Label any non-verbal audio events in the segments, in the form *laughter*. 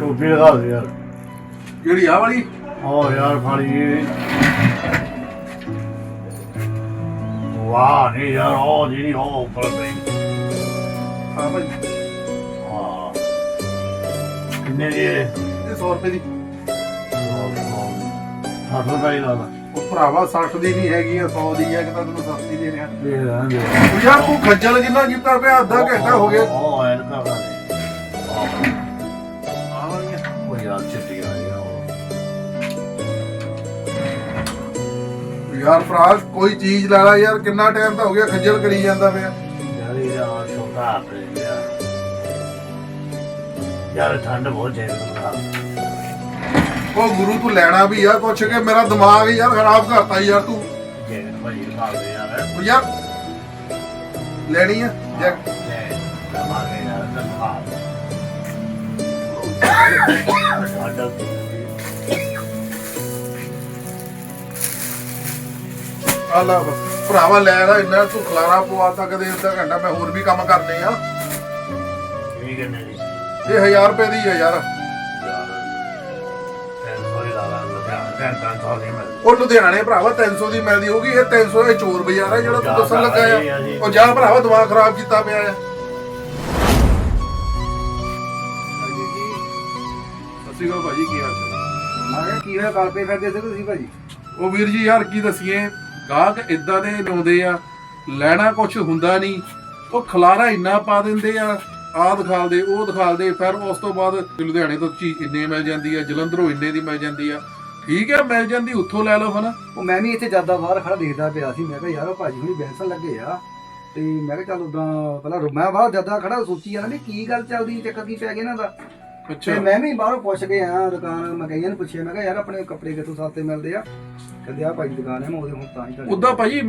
ਟੋਪੀ ਲਗਾ ਦੇ ਯਾਰ। ਜਿਹੜੀ ਆ ਵਾਲੀ? ਓ ਯਾਰ ਫਾੜੀ ਜੀ। ਵਾਹ ਨਹੀਂ ਯਾਰ ਉਹ ਜਿਹੜੀ ਉਹ ਉੱਪਰ ਪਈ। ਹਾਂ ਭਾਈ। ਹਾਂ। ਕਿੰਨੇ ਦੀ ਇਹ? ਇਹ 100 ਰੁਪਏ ਦੀ। ਸੱਠ ਰੁਪਏ ਦੀ ਲਾ ਉਹ ਭਰਾਵਾ 60 ਦੀ ਨਹੀਂ ਹੈਗੀ ਆ 100 ਦੀ ਹੈ ਕਿ ਤਾਂ ਤੈਨੂੰ ਸਸਤੀ ਦੇ ਰਿਹਾ। ਦੇ ਦਾਂਗੇ। ਯਾਰ ਤੂੰ ਖੱਜਲ ਕਿੰਨਾ ਕੀਤਾ ਪਿਆ ਅੱਧਾ ਘੰਟਾ ਹੋ ਗਿਆ। ਯਾਰ ਭਰਾ ਕੋਈ ਚੀਜ਼ ਲੈ ਲੈ ਯਾਰ ਕਿੰਨਾ ਟਾਈਮ ਤਾਂ ਹੋ ਗਿਆ ਖੱਜਲ ਕਰੀ ਜਾਂਦਾ ਪਿਆ। ਯਾਰ ਇਹ ਆ ਛੋਟਾ ਆਪਰੇ ਯਾਰ। ਯਾਰ ਠੰਡ ਬਹੁਤ ਜ਼ਿਆਦਾ ਉਹ ਗੁਰੂ ਤੂੰ ਲੈਣਾ ਵੀ ਆ ਪੁੱਛ ਕੇ ਮੇਰਾ ਦਿਮਾਗ ਹੀ ਯਾਰ ਖਰਾਬ ਕਰਤਾ ਯਾਰ ਤੂੰ। ਜੈਨ ਭਾਈ ਖਾ ਦੇ ਯਾਰ। ਉਹ ਯਾਰ ਲੈਣੀ ਆ ਜੈ- ਲਵਾਂਗੇ ਯਾਰ ਤਾਂ ਖਾ *coughs* ਸਾਡਾ ਆ ਲਾ ਬਸ। ਭਰਾਵਾ ਲੈ ਲੈ ਇੰਨਾ ਤੂੰ ਖਲਾਰਾ ਪਵਾਤਾ ਕਦੇ ਅੱਧਾ ਘੰਟਾ ਮੈਂ ਹੋਰ ਵੀ ਕੰਮ ਕਰਨੇ ਆ। ਕੀ ਕਰਨੇ ਇਹ 1000 ਰੁਪਏ ਦੀ ਆ ਯਾਰ। ਉਹ ਲੁਧਿਆਣੇ ਭਰਾਵਾ 300 ਦੀ ਮਿਲਦੀ ਹੋਗੀ ਇਹ 300 ਇਹ ਚੋਰ ਬਾਜ਼ਾਰ ਜਿਹੜਾ ਤੂੰ ਦੱਸਣ ਲੱਗਾ ਆ। ਉਹ ਜਾ ਭਰਾਵਾ ਦਿਮਾਗ ਖਰਾਬ ਕੀਤਾ ਪਿਆ ਆ। ਸਸੀ ਗੋ ਭਾਜੀ ਕੀ ਹਾਲ ਚਾਲ? ਮੈਂ ਕਿਹਾ ਕੀ ਹੋਇਆ ਕਾਲ ਪੇ ਫਿਰਦੇ ਸੀ ਤੁਸੀਂ ਭਾਜੀ? ਉਹ ਵੀਰ ਜੀ ਯਾਰ ਕੀ ਦਸੀਏ? ਗਾਹਕ ਇਦਾਂ ਦੇ ਲਾਉਂਦੇ ਆ, ਲੈਣਾ ਕੁਝ ਹੁੰਦਾ ਨਹੀਂ, ਉਹ ਖਲਾਰਾ ਇੰਨਾ ਪਾ ਦਿੰਦੇ ਆ, ਆਹ ਦਿਖਾਲਦੇ ਉਹ ਦਿਖਾਲਦੇ ਫਿਰ ਉਸ ਤੋਂ ਬਾਅਦ ਲੁਧਿਆਣੇ ਤੋਂ ਚੀਜ਼ ਇੰਨੇ ਮਿਲ ਜਾਂਦੀ ਆ, ਜਲੰਧਰੋਂ ਇੰਨੇ ਦੀ ਮਿਲ ਜਾਂਦੀ ਆ। ਠੀਕ ਹੈ ਮਿਲ ਜਾਂਦੀ, ਉੱਥੋਂ ਲੈ ਲਓ ਹਨਾ। ਉਹ ਮੈਂ ਵੀ ਇੱਥੇ ਜ਼ਿਆਦਾ ਬਾਹਰ ਖੜਾ ਦੇਖਦਾ ਪਿਆ ਸੀ, ਮੈਂ ਕਿਹਾ ਯਾਰ, ਉਹ ਭਾਜੀ ਹੁਣੀ ਬੈਂਸਣ ਲੱਗੇ ਆ, ਤੇ ਮੈਂ ਕਿਹਾ ਚੱਲ ਉਦਾਂ ਪਹਿਲਾਂ ਰੁ- ਮੈਂ ਬਾਹਰ ਜ਼ਿਆਦਾ ਖੜਾ ਸੋਚੀ ਜਾਂਦਾ ਵੀ ਕੀ ਗੱਲ ਚੱਲਦੀ, ਚੱਕਰ ਕੀ ਪੈ ਗਿਆ ਇਹਨਾਂ ਦਾ। ਅੱਛਾ। ਤੇ ਮੈਂ ਵੀ ਬਾਹਰੋਂ ਪੁੱਛ ਕੇ ਆਇਆ ਦੁਕਾਨ ਮੈਂ ਕਈਆਂ ਨੂੰ ਪੁੱਛਿਆ ਮੈਂ ਕਿਹਾ ਯਾਰ ਆਪਣੇ ਕੱਪੜੇ ਕਿੱਥੋਂ ਸਸਤੇ ਮਿਲਦੇ ਆ? ਕਹਿੰਦੇ ਆ ਭਾਈ ਦੀ ਦੁਕਾਨ ਹੈ ਮੈਂ ਉਹਦੇ ਹੁਣ ਤਾਂ ਹੀ ਤੁਹਾਡੇ ਉਦਾਂ ਭਾਜੀ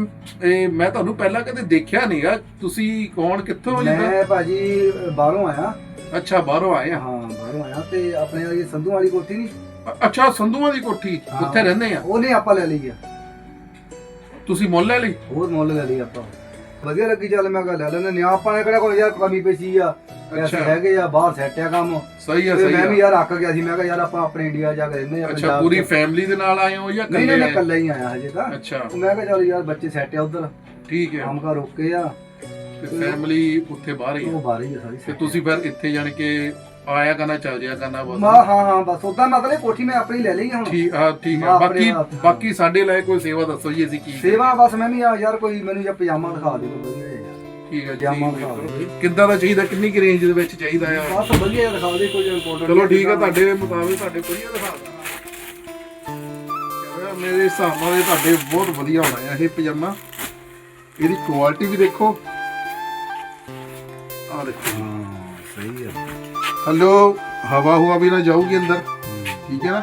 ਇਹ ਮੈਂ ਤੁਹਾਨੂੰ ਪਹਿਲਾਂ ਕਦੇ ਦੇਖਿਆ ਨਹੀਂਗਾ ਤੁਸੀਂ ਕੌਣ ਕਿੱਥੋਂ ਹੋ ਜਿੱਦਾਂ ਮੈਂ ਭਾਜੀ ਬਾਹਰੋਂ ਆਇਆ। ਅੱਛਾ ਬਾਹਰੋਂ ਆਏ ਆ। ਹਾਂ ਬਾਹਰੋਂ ਆਇਆ ਤੇ ਆਪਣੇ ਵਾਲੀ ਸੰਧੂ ਵਾਲੀ ਕੋਠੀ ਨਹੀਂ ਅ- ਅੱਛਾ ਸੰਧੂਆਂ ਦੀ ਕੋਠੀ ਹਾਂ। ਉੱਥੇ ਰਹਿੰਦੇ ਆ? ਉਹਨੇ ਆਪਾਂ ਲੈ ਲਈ ਆ। ਤੁਸੀਂ ਮੁੱਲ ਲੈ ਲਈ? ਹੋਰ ਮੁੱਲ ਲੈ ਲਈ ਆਪਾਂ। ਵਧੀਆ ਲੱਗੀ ਚੱਲ ਮੈਂ ਕਿਹਾ ਲੈ ਲੈਂਦੇ ਨਿਆ ਆਪਾਂ ਨੇ ਕਿਹੜਾ ਕੋਈ ਯਾਰ ਕਮੀ ਪੇਸ਼ੀ ਆ? ਪੈਸੇ ਅੱਛਾ। ਹੈਗੇ ਆ ਬਾਹਰ ਸੈੱਟ ਆ ਕੰਮ। ਸਹੀ ਆ ਤੇ ਮੈਂ ਵੀ ਆ ਯਾਰ ਅੱਕ ਗਿਆ ਸੀ ਮੈਂ ਕਿਹਾ ਯਾਰ ਆਪਾਂ ਆਪਣੇ ਇੰਡੀਆ ਜਾ ਕੇ ਰਹਿੰਦੇ ਆ ਅੱਛਾ ਪੰਜਾਬ ਪੂਰੀ ਚ। ਫੈਮਿਲੀ ਦੇ ਨਾਲ ਆਏ ਹੋ ਜਾਂ ਨਹੀਂ ਇਕੱਲੇ ਨਹੀਂ? ਇਕੱਲਾ ਹੀ ਆਇਆ ਹਜੇ ਤਾਂ। ਅੱਛਾ। ਮੈਂ ਕਿਹਾ ਚੱਲ ਯਾਰ ਬੱਚੇ ਸੈੱਟ ਆ ਉਧਰ। ਠੀਕ ਹੈ। ਕੰਮ ਕਰ ਰੋਕੇ ਆ। ਤੇ ਫੈਮਿਲੀ ਉੱਥੇ ਬਾਹਰ ਹੀ ਆ। ਉਹ ਬਾਹਰ ਹੀ ਆ ਸਾਰੀ ਤੇ ਤੁਸੀਂ ਫਿਰ ਇੱਥੇ ਜਾਣ ਕੇ ਆਇਆ ਕਰਨਾ ਚੱਲ ਜਿਆ ਕਰਨਾ ਬਸ ਮਾ ਹਾਂ ਹਾਂ ਬਸ ਉਦਾਂ ਮਤਲਬ ਕੋਠੀ ਮੈਂ ਆਪਣੀ ਲੈ ਲਈ ਆ ਹੁਣ। ਠੀਕ ਆ ਠੀਕ ਹੈ ਆਪਣੇ ਬਾਕੀ ਬਾਕੀ ਸਾਡੇ ਲਈ ਕੋਈ ਸੇਵਾ ਦੱਸੋ ਜੀ ਅਸੀਂ ਕੀ ਸੇਵਾ ਬਸ ਮੈਂ ਵੀ ਆ ਯਾਰ ਕੋਈ ਮੈਨੂੰ ਜਾਂ ਪਜਾਮਾ ਦਿਖਾ ਦੇ ਕੋਈ। ਵਧੀਆ ਠੀਕ ਹੈ ਜੀ? ਦੇ ਕਿੱਦਾਂ ਦਾ ਚਾਹੀਦਾ? ਕਿੰਨੀ ਕੁ ਰੇਂਜ ਦੇ ਵਿੱਚ ਚਾਹੀਦਾ ਆ? ਬਸ ਵਧੀਆ ਜਿਹਾ ਦਿਖਾ ਦੇ ਕੋਈ ਇੰਪੋਰਟੈਂਟ ਚਲੋ ਠੀਕ ਹੈ ਤੁਹਾਡੇ ਮੁਤਾਬਿਕ ਤੁਹਾਡੇ ਵਧੀਆ ਦਿਖਾ ਦਿੰਦਾ ਮੇਰੇ ਹਿਸਾਬ ਨਾਲ ਇਹ ਤੁਹਾਡੇ ਬਹੁਤ ਵਧੀਆ ਹੋਣਾ ਆ ਇਹ ਪਜਾਮਾ। ਇਹਦੀ ਕੁਆਲਿਟੀ ਵੀ ਦੇਖੋ। ਆ ਦੇਖੋ। ਹਾਂ ਸਹੀ ਆ। ਥੱਲਿਓ ਹਵਾ ਹੁਆ ਵੀ ਨਾ ਜਾਊਗੀ ਅੰਦਰ। ਠੀਕ ਹੈ ਨਾ?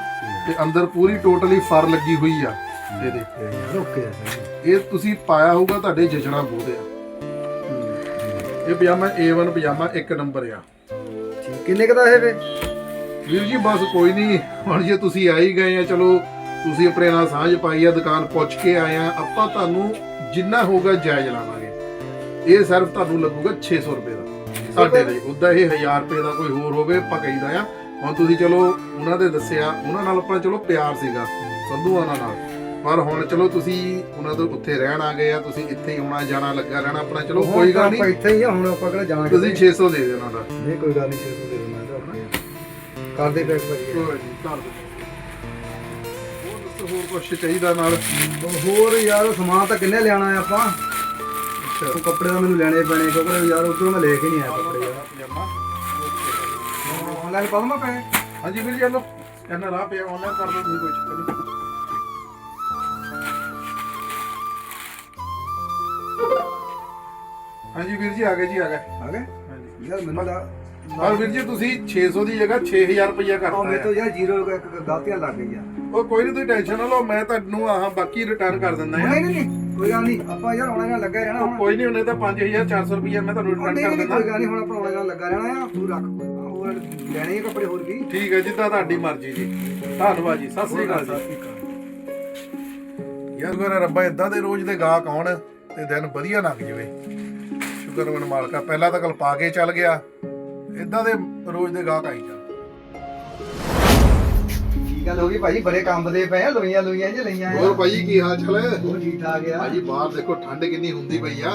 ਤੇ ਅੰਦਰ ਪੂਰੀ ਟੋਟਲੀ ਫਰ ਲੱਗੀ ਹੋਈ ਆ। ਇਹਦੇ ਓਕੇ ਆ ਇਹ ਤੁਸੀਂ ਪਾਇਆ ਹੋਊਗਾ ਤੁਹਾਡੇ ਜਚਣਾ ਬਹੁਤ ਆ ਇਹ ਪਜਾਮਾ A1 ਪਜਾਮਾ ਇੱਕ ਨੰਬਰ ਆ। ਠੀਕ ਕਿੰਨੇ ਕਦਾ ਇਹ ਵੇ ਵੀਰ ਜੀ ਬਸ ਕੋਈ ਨਹੀਂ ਹੁਣ ਜੇ ਤੁਸੀਂ ਆ ਹੀ ਗਏ ਆ ਚਲੋ ਤੁਸੀਂ ਆਪਣੇ ਨਾਲ ਸਾਂਝ ਪਾਈ ਆ ਦੁਕਾਨ ਪੁੱਛ ਕੇ ਆਏ ਆ। ਆਪਾਂ ਤੁਹਾਨੂੰ ਜਿੰਨਾ ਹੋਊਗਾ ਜਾਇਜ਼ ਲਾਵਾਂਗੇ। ਇਹ ਸਿਰਫ ਤੁਹਾਨੂੰ ਲੱਗੂਗਾ 600 ਰੁਪਏ ਦਾ। ਸਾਡੇ ਲਈ। ਉਦਾਂ ਇਹ 1000 ਰੁਪਏ ਦਾ ਕੋਈ ਹੋਰ ਹੋਵੇ ਆਪਾਂ ਕਹੀਦਾ ਆ। ਹੁਣ ਤੁਸੀਂ ਚਲੋ ਉਹਨਾਂ ਦੇ ਦੱਸਿਆ ਉਹਨਾਂ ਨਾਲ ਆਪਣਾ ਚਲੋ ਪਿਆਰ ਸੀਗਾ। ਸੰਧੂਆਂ ਨਾਲ। ਪਰ ਹੁਣ ਚਲੋ ਤੁਸੀਂ ਉਹਨਾਂ ਤੋਂ ਉੱਥੇ ਰਹਿਣ ਆ ਗਏ ਆ ਤੁਸੀਂ ਇੱਥੇ ਹੀ ਆਉਣਾ ਜਾਣਾ ਲੱਗਾ ਰਹਿਣਾ ਆਪਣਾ ਚਲੋ ਕੋਈ ਗੱਲ ਆਪਾਂ ਨਹੀਂ। ਇੱਥੇ ਹੀ ਆ ਹੁਣ ਆਪਾਂ ਕਿਹੜਾ ਜਾਣਾ ਤੁਸੀਂ 600 ਦੇ ਦਿਓ ਉਹਨਾਂ ਦਾ ਨਹੀਂ ਕੋਈ ਗੱਲ ਨਹੀਂ 600 ਦੇ ਤਾਂ ਆਪਣਾ। ਕਰਦੇ ਪੈਕ ਭਾਜੀ। ਕੋਈ ਨਹੀਂ ਕਰ ਦਿਓ। ਹੋਰ ਦੱਸੋ ਹੋਰ ਚਾਹੀਦਾ ਨਾਲ? ਹੋਰ ਯਾਰ ਸਮਾਨ ਤਾਂ ਕਿੰਨੇ ਲਿਆਣਾ ਹੈ ਆਪਾਂ? ਅੱਛਾ। ਉਹ ਕੱਪੜੇ ਤਾਂ ਮੈਨੂੰ ਲੈਣੇ ਪੈਣੇ ਕਿਉਂਕਿ ਯਾਰ ਉਧਰੋਂ ਮੈਂ ਲੈ ਕੇ ਨਹੀਂ ਆਇਆ ਕੱਪੜੇ ਯਾਰ। ਪਜਾਮਾ। ਆਨਲਾਈਨ ਪਾ ਦਵਾਂ ਪੈ ਹਾਂਜੀ ਵੀਰ ਜੀ ਹਲੋ ਇਹਨਾਂ ਰਾਹ ਪਿਆ ਆਨਲਾਈਨ ਕਰ ਦਿਓ ਤੁਸੀਂ ਕੋਈ ਹਾਂਜੀ ਵੀਰ ਜੀ ਆ ਗਏ ਜੀ ਆ ਗਏ। ਆ ਗਏ? ਹਾਂਜੀ। ਯਾਰ ਮੈਨੂੰ ਦਾ ਪਰ ਵੀਰ ਜੀ ਤੁਸੀਂ 600 ਦੀ ਜਗ੍ਹਾ 6000 ਰੁਪਇਆ ਉਹ ਮੇਰੇ ਕਰਤਾ ਤੋਂ ਹੈ ਯਾਰ ਜ਼ੀਰੋ ਗਲਤੀਆਂ ਲੱਗ ਗਈਆਂ। ਉਹ ਕੋਈ ਨਹੀਂ ਤੁਸੀਂ ਟੈਨਸ਼ਨ ਨਾ ਲਓ ਮੈਂ ਤੁਹਾਨੂੰ ਆਹ ਬਾਕੀ ਰਿਟਰਨ ਕਰ ਦਿੰਦਾ ਹਾਂ। ਨਹੀਂ ਨਹੀਂ ਕੋਈ ਗੱਲ ਨਹੀਂ ਆਪਾਂ ਯਾਰ ਆਉਣਾ ਨਾਲ ਲੱਗਾ ਰਹਿਣਾ ਹੁਣ। ਕੋਈ ਨਹੀਂ ਉਹਨੇ ਤਾਂ 5400 ਰੁਪਇਆ ਮੈਂ ਤੁਹਾਨੂੰ ਉਹ ਰਿਟਰਨ ਨਹੀਂ ਕਰ ਨਹੀਂ ਦਿੰਦਾ। ਕੋਈ ਗੱਲ ਨਹੀਂ ਹੁਣ ਆਪਾਂ ਆਉਣਾ ਨਾਲ ਲੱਗਾ ਰਹਿਣਾ ਆ ਤੂੰ ਰੱਖ ਕੋਈ। ਨਾ, ਹੋਰ ਲੈਣੇ ਆ ਕੱਪੜੇ ਹੋਰ ਵੀ। ਠੀਕ ਹੈ ਜਿੱਦਾਂ ਤੁਹਾਡੀ ਮਰਜ਼ੀ ਜੀ। ਧੰਨਵਾਦ ਜੀ ਸਤਿ ਸ੍ਰੀ ਅਕਾਲ ਜੀ। ਯਾਰ ਗੁਰ ਰੱਬਾ ਇਦਾਂ ਦੇ ਰੋਜ਼ ਦੇ ਗਾਹਕ ਆਉਣ ਤੇ ਦਿਨ ਵਧੀਆ ਲੰਘ ਜਵੇ। ਸ਼ੁਕਰਮਨ ਮਾਲਕਾ ਪਹਿਲਾਂ ਤਾਂ ਕਲ ਪਾ ਕੇ ਚੱਲ ਗਿਆ। ਇਦਾਂ ਦੇ ਰੋਜ਼ ਦੇ ਗਾਹਕ ਆਈ ਜਾਣ। ਕੀ ਗੱਲ ਹੋ ਗਈ ਭਾਈ? ਬੜੇ ਕੰਮ ਦੇ ਪਏ ਆ ਲੋਈਆਂ ਲੋਈਆਂ ਜੇ ਲਈਆਂ ਆ। ਹੋਰ ਭਾਈ ਕੀ ਹਾਲ ਚਾਲ ਹੈ? ਹੋਰ ਠੀਕ ਠਾਕ ਆ। ਭਾਜੀ ਬਾਹਰ ਦੇਖੋ ਠੰਡ ਕਿੰਨੀ ਹੁੰਦੀ ਪਈ ਆ।